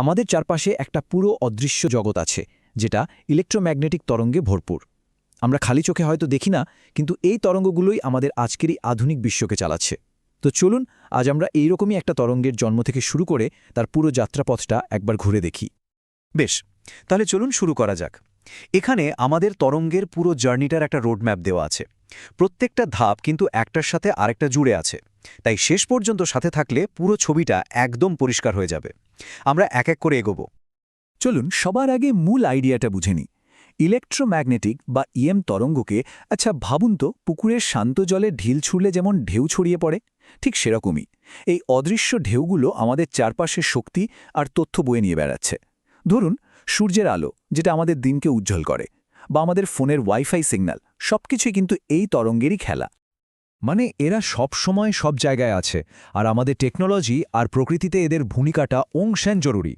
আমাদের চারপাশে একটা পুরো অদৃশ্য জগৎ আছে, যেটা ইলেকট্রোম্যাগনেটিক তরঙ্গে ভরপুর। আমরা খালি চোখে হয়তো দেখি না, কিন্তু এই তরঙ্গগুলোই আমাদের আজকেরই আধুনিক বিশ্বকে চালাচ্ছে। তো চলুন, আজ আমরা এইরকমই একটা তরঙ্গের জন্ম থেকে শুরু করে তার পুরো যাত্রাপথটা একবার ঘুরে দেখি। বেশ, তাহলে চলুন শুরু করা যাক। এখানে আমাদের তরঙ্গের পুরো জার্নিটার একটা রোডম্যাপ দেওয়া আছে। প্রত্যেকটা ধাপ কিন্তু একটার সাথে আরেকটা জুড়ে আছে। তাই শেষ পর্যন্ত সাথে থাকলে পুরো ছবিটা একদম পরিষ্কার হয়ে যাবে। আমরা এক এক করে এগোবো। চলুন, সবার আগে মূল আইডিয়াটা বুঝে নিই। ইলেকট্রোম্যাগনেটিক বা ইএম তরঙ্গকে আচ্ছা ভাবুন তো পুকুরের শান্ত জলে ঢিল ছুড়লে যেমন ঢেউ ছড়িয়ে পড়ে, ঠিক সেরকমই। এই অদৃশ্য ঢেউগুলো আমাদের চারপাশের শক্তি আর তথ্য বয়ে নিয়ে বেড়াচ্ছে। ধরুন, সূর্যের আলো, যেটা আমাদের দিনকে উজ্জ্বল করে, বা আমাদের ফোনের ওয়াইফাই সিগন্যাল, সবকিছুই কিন্তু এই তরঙ্গেরই খেলা। মানে এরা সব সময় সব জায়গায় আছে, আর আমাদের টেকনোলজি আর প্রকৃতিতে এদের ভূমিকাটা অংশান জরুরি।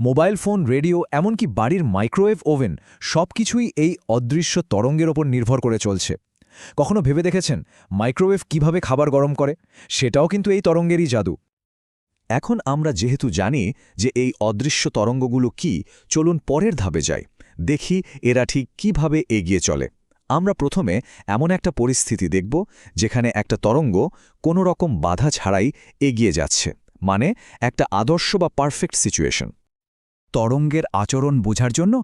মোবাইল ফোন, রেডিও, এমনকি বাড়ির মাইক্রোওয়েভ ওভেন সব কিছুই এই অদৃশ্য তরঙ্গের ওপর নির্ভর করে চলছে। কখনো ভেবে দেখেছেন মাইক্রোওয়েভ কীভাবে খাবার গরম করে? সেটাও কিন্তু এই তরঙ্গেরই জাদু। এখন আমরা যেহেতু জানি যে এই অদৃশ্য তরঙ্গগুলো কি, চলুন পরের ধাপে যাই। দেখি এরা ঠিক কীভাবে এগিয়ে চলে। আমরা প্রথমে এমন একটা পরিস্থিতি দেখব যেখানে একটা তরঙ্গ কোনো রকম বাধা ছাড়াই এগিয়ে যাচ্ছে মানে একটা আদর্শ বা পারফেক্ট সিচুয়েশন তরঙ্গের আচরণ বোঝার জন্য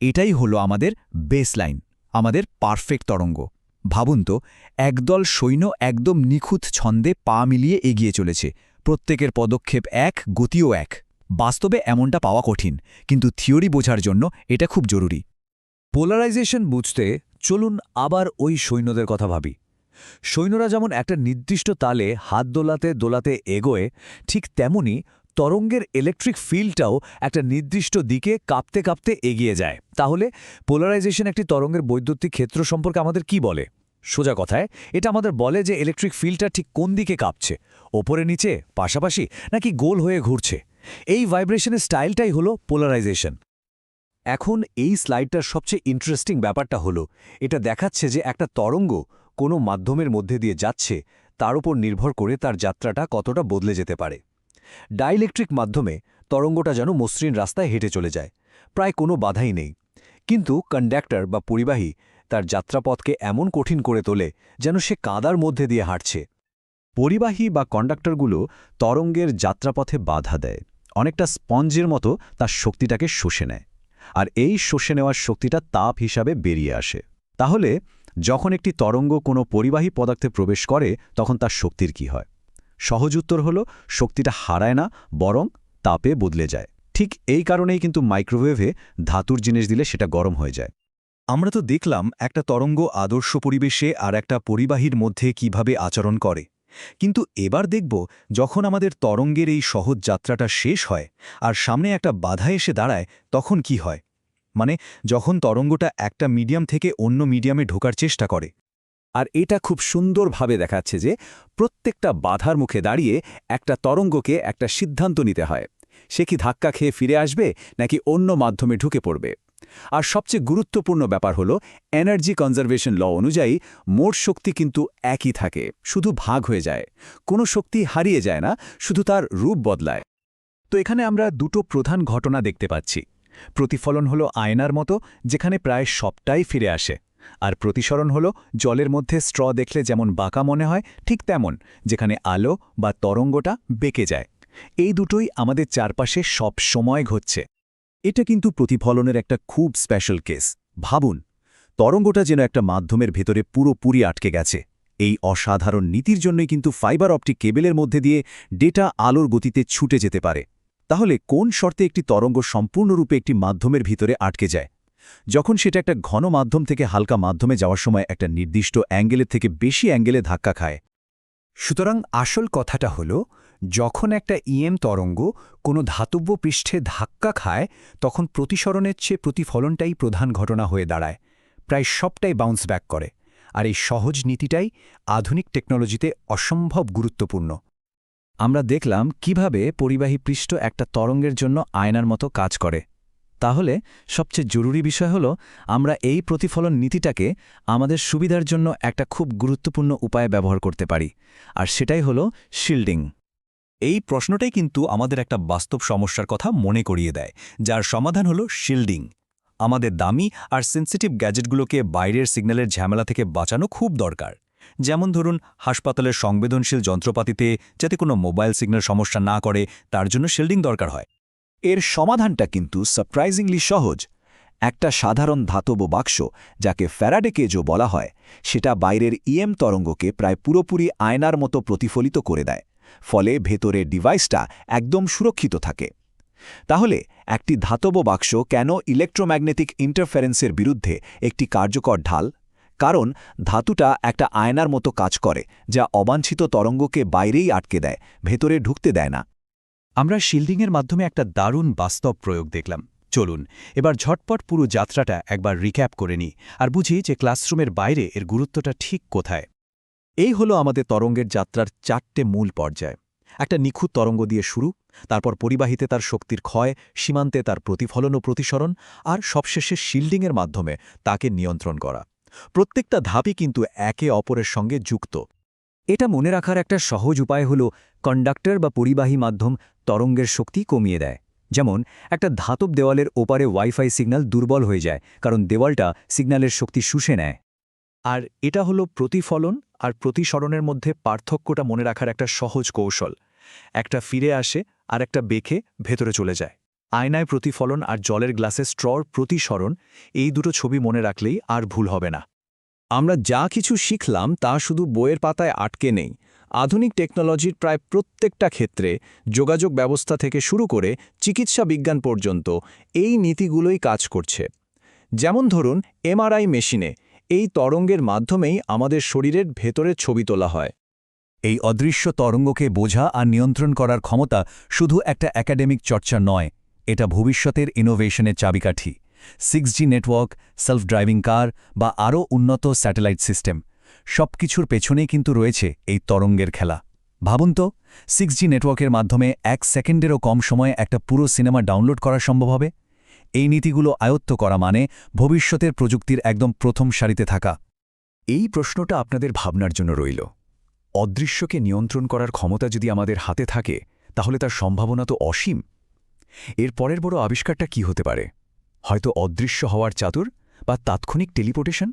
এটাই হলো আমাদের বেসলাইন আমাদের পারফেক্ট তরঙ্গ। ভাবুন তো, একদল সৈন্য একদম নিখুঁত ছন্দে পা মিলিয়ে এগিয়ে চলেছে, প্রত্যেকের পদক্ষেপ এক, গতিও এক। বাস্তবে এমনটা পাওয়া কঠিন, কিন্তু থিওরি বোঝার জন্য এটা খুব জরুরি। পোলারাইজেশন বুঝতে চলুন আবার ওই সৈন্যদের কথা ভাবি। সৈন্যরা যেমন একটা নির্দিষ্ট তালে হাত দোলাতে দোলাতে এগোয়, ঠিক তেমনি তরঙ্গের ইলেকট্রিক ফিল্ডটাও একটা নির্দিষ্ট দিকে কাঁপতে কাঁপতে এগিয়ে যায়। তাহলে পোলারাইজেশন একটি তরঙ্গের বৈদ্যুতিক ক্ষেত্র সম্পর্কে আমাদের কি বলে? সোজা কথায়, এটা আমাদের বলে যে ইলেকট্রিক ফিল্ডটা ঠিক কোন দিকে কাঁপছে? ওপরে নিচে? পাশাপাশি? নাকি গোল হয়ে ঘুরছে? এই ভাইব্রেশনের স্টাইলটাই হলো পোলারাইজেশন এখন এই স্লাইডটার সবচেয়ে ইন্টারেস্টিং ব্যাপারটা হলো, এটা দেখাচ্ছে যে একটা তরঙ্গ কোনো মাধ্যমের মধ্যে দিয়ে যাচ্ছে, তার উপর নির্ভর করে তার যাত্রাটা কতটা বদলে যেতে পারে। ডাইলেকট্রিক মাধ্যমে তরঙ্গটা যেন মসৃণ রাস্তায় হেঁটে চলে যায়, প্রায় কোনো বাধাই নেই। কিন্তু কন্ডাক্টর বা পরিবাহী তার যাত্রাপথকে এমন কঠিন করে তোলে যেন সে কাদার মধ্যে দিয়ে হাঁটছে। পরিবাহী বা কন্ডাক্টরগুলো তরঙ্গের যাত্রাপথে বাধা দেয়, অনেকটা স্পঞ্জের মতো তার শক্তিটাকে শোষে নেয়। আর এই শোষে নেওয়ার শক্তিটা তাপ হিসাবে বেরিয়ে আসে। তাহলে যখন একটি তরঙ্গ কোনো পরিবাহী পদার্থে প্রবেশ করে, তখন তার শক্তির কি হয়? সহজ উত্তর হল, শক্তিটা হারায় না, বরং তাপে বদলে যায়। ঠিক এই কারণেই কিন্তু মাইক্রোওয়েভে ধাতুর জিনিস দিলে সেটা গরম হয়ে যায়। আমরা তো দেখলাম একটা তরঙ্গ আদর্শ পরিবেশে আর একটা পরিবাহীর মধ্যে কীভাবে আচরণ করে। কিন্তু এবার দেখব যখন আমাদের তরঙ্গের এই সহজ যাত্রাটা শেষ হয় আর সামনে একটা বাধা এসে দাঁড়ায়, তখন কি হয়? মানে যখন তরঙ্গটা একটা মিডিয়াম থেকে অন্য মিডিয়ামে ঢোকার চেষ্টা করে। আর এটা খুব সুন্দরভাবে দেখাচ্ছে যে প্রত্যেকটা বাধার মুখে দাঁড়িয়ে একটা তরঙ্গকে একটা সিদ্ধান্ত নিতে হয়। সে কি ধাক্কা খেয়ে ফিরে আসবে নাকি অন্য মাধ্যমে ঢুকে পড়বে? আর সবচেয়ে গুরুত্বপূর্ণ ব্যাপার হল এনার্জি কনজারভেশন ল অনুযায়ী মোট শক্তি কিন্তু একই থাকে, শুধু ভাগ হয়ে যায়। কোনো শক্তি হারিয়ে যায় না, শুধু তার রূপ বদলায়। তো এখানে আমরা দুটো প্রধান ঘটনা দেখতে পাচ্ছি। প্রতিফলন হলো আয়নার মতো, যেখানে প্রায় সবটাই ফিরে আসে। আর প্রতিসরণ হলো, জলের মধ্যে স্ট্র দেখলে যেমন বাঁকা মনে হয়, ঠিক তেমন, যেখানে আলো বা তরঙ্গটা বেঁকে যায়। এই দুটোই আমাদের চারপাশে সব সময় ঘটছে। এটা কিন্তু প্রতিফলনের একটা খুব স্পেশাল কেস ভাবুন, তরঙ্গটা যেন একটা মাধ্যমের ভেতরে পুরোপুরি আটকে গেছে। এই অসাধারণ নীতির জন্যই কিন্তু ফাইবার অপটিক কেবেলের মধ্যে দিয়ে ডেটা আলোর গতিতে ছুটে যেতে পারে। তাহলে কোন শর্তে একটি তরঙ্গ সম্পূর্ণরূপে একটি মাধ্যমের ভিতরে আটকে যায়? যখন সেটা একটা ঘন মাধ্যম থেকে হালকা মাধ্যমে যাওয়ার সময় একটা নির্দিষ্ট অ্যাঙ্গেলের থেকে বেশি অ্যাঙ্গেলে ধাক্কা খায়। সুতরাং আসল কথাটা হল যখন একটা ইএম তরঙ্গ কোনো ধাতব্য পৃষ্ঠে ধাক্কা খায়, তখন প্রতিসরণের চেয়ে প্রতিফলনটাই প্রধান ঘটনা হয়ে দাঁড়ায়, প্রায় সবটাই বাউন্স ব্যাক করে, আর এই সহজ নীতিটাই আধুনিক টেকনোলজিতে অসম্ভব গুরুত্বপূর্ণ। আমরা দেখলাম কীভাবে পরিবাহী পৃষ্ঠ একটা তরঙ্গের জন্য আয়নার মতো কাজ করে। তাহলে সবচেয়ে জরুরি বিষয় হল, আমরা এই প্রতিফলন নীতিটাকে আমাদের সুবিধার জন্য একটা খুব গুরুত্বপূর্ণ উপায়ে ব্যবহার করতে পারি, আর সেটাই হল শিল্ডিং এই প্রশ্নটাই কিন্তু আমাদের একটা বাস্তব সমস্যার কথা মনে করিয়ে দেয়, যার সমাধান হলো শিল্ডিং আমাদের দামি আর সেন্সিটিভ গ্যাজেটগুলোকে বাইরের সিগন্যালের ঝামেলা থেকে বাঁচানো খুব দরকার। যেমন ধরুন, হাসপাতালের সংবেদনশীল যন্ত্রপাতিতে যাতে কোনো মোবাইল সিগন্যাল সমস্যা না করে, তার জন্য শিল্ডিং দরকার হয়। এর সমাধানটা কিন্তু সারপ্রাইজিংলি সহজ। একটা সাধারণ ধাতব বাক্স, যাকে ফ্যারাডে কেজও বলা হয়, সেটা বাইরের ইএম তরঙ্গকে প্রায় পুরোপুরি আয়নার মতো প্রতিফলিত করে দেয়। ফলে ভেতরের ডিভাইসটা একদম সুরক্ষিত থাকে। তাহলে একটি ধাতব বাক্স কেন ইলেকট্রোম্যাগনেটিক ইন্টারফারেন্সের বিরুদ্ধে একটি কার্যকর ঢাল? কারণ ধাতুটা একটা আয়নার মতো কাজ করে, যা অবাঞ্ছিত তরঙ্গকে বাইরেই আটকে দেয়, ভেতরে ঢুকতে দেয় না। আমরা শিল্ডিংয়ের মাধ্যমে একটা দারুণ বাস্তব প্রয়োগ দেখলাম। চলুন, এবার ঝটপট পুরো যাত্রাটা একবার রিক্যাপ করে নিই, আর বুঝি যে ক্লাসরুমের বাইরে এর গুরুত্বটা ঠিক কোথায়। এই হলো আমাদের তরঙ্গের যাত্রার চারটে মূল পর্যায়। একটা নিখুঁত তরঙ্গ দিয়ে শুরু, তারপর পরিবাহিতে তার শক্তির ক্ষয়, সীমান্তে তার প্রতিফলন ও প্রতিসরণ, আর সবশেষে শিল্ডিংয়ের মাধ্যমে তাকে নিয়ন্ত্রণ করা। প্রত্যেকটা ধাপই কিন্তু একে অপরের সঙ্গে যুক্ত। এটা মনে রাখার একটা সহজ উপায় হল, কন্ডাক্টর বা পরিবাহী মাধ্যম তরঙ্গের শক্তি কমিয়ে দেয়। যেমন, একটা ধাতব দেওয়ালের ওপারে ওয়াইফাই সিগন্যাল দুর্বল হয়ে যায়, কারণ দেওয়ালটা সিগন্যালের শক্তি শুষে নেয়। আর এটা হলো প্রতিফলন আর প্রতিসরণের মধ্যে পার্থক্যটা মনে রাখার একটা সহজ কৌশল। একটা ফিরে আসে, আর একটা বেঁকে ভেতরে চলে যায়। আয়নায় প্রতিফলন আর জলের গ্লাসে স্ট্রর প্রতিসরণ, এই দুটো ছবি মনে রাখলেই আর ভুল হবে না। আমরা যা কিছু শিখলাম তা শুধু বইয়ের পাতায় আটকে নেই। আধুনিক টেকনোলজির প্রায় প্রত্যেকটা ক্ষেত্রে যোগাযোগ ব্যবস্থা থেকে শুরু করে চিকিৎসা বিজ্ঞান পর্যন্ত এই নীতিগুলোই কাজ করছে। যেমন ধরুন, এমআরআই মেশিনে এই তরঙ্গের মাধ্যমেই আমাদের শরীরের ভেতরের ছবি তোলা হয়। এই অদৃশ্য তরঙ্গকে বোঝা আর নিয়ন্ত্রণ করার ক্ষমতা শুধু একটা একাডেমিক চর্চা নয়, এটা ভবিষ্যতের ইনোভেশনের চাবিকাঠি। Six G network self driving car বা আরও উন্নত স্যাটেলাইট সিস্টেম, সবকিছুর পেছনেই কিন্তু রয়েছে এই তরঙ্গের খেলা। ভাবুন তো, সিক্স জি নেটওয়ার্কের মাধ্যমে এক সেকেন্ডেরও কম সময়ে একটা পুরো সিনেমা ডাউনলোড করা সম্ভব হবে? এই নীতিগুলো আয়ত্ত করা মানে ভবিষ্যতের প্রযুক্তির একদম প্রথম সারিতে থাকা। এই প্রশ্নটা আপনাদের ভাবনার জন্য রইল। অদৃশ্যকে নিয়ন্ত্রণ করার ক্ষমতা যদি আমাদের হাতে থাকে, তাহলে তার সম্ভাবনা তো অসীম। এর পরের বড় আবিষ্কারটা কি হতে পারে? হয়তো অদৃশ্য হওয়ার চাতুর বা তাৎক্ষণিক টেলিপোর্টেশন?